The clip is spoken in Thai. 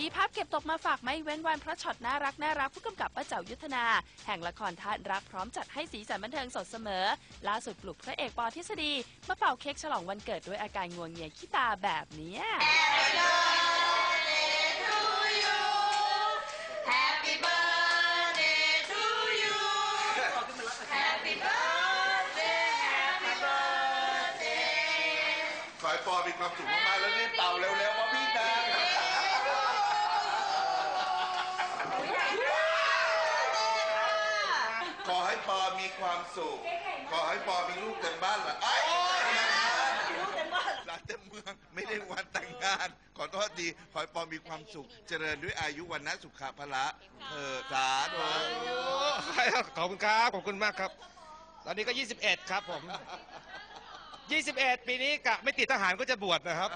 มีภาพเก็บตกมาฝากไม่เว้นวันเพราะช็อตน่ารักน่ารักผู้กำกับป้าเจ้ายุทธนา แห่งละครทานรักพร้อมจัดให้สีสันบันเทิงสดเสมอ ล่าสุดปลุกพระเอกปอทฤษฎีมาเป่าเค้กฉลองวันเกิดด้วยอาการงวงเงียขี้ตาแบบเนี้ย ขอให้ปอมีความสุขมากๆแล้วรีบเป่าเร็วๆ ขอให้ปอมีความสุข ขอให้ปอมีลูกเต็มบ้านหละไอ้ยหลานเต็มเมืองไม่ได้วันแต่งงาน ขอโทษดีขอให้ปอมีความสุข เจริญด้วยอายุวันนะสุขภาละเออสาธุขอบคุณครับขอบคุณมากครับ ตอนนี้ก็ 21 ครับผม 21 ปีนี้กะไม่ติดทหารก็จะบวชนะครับ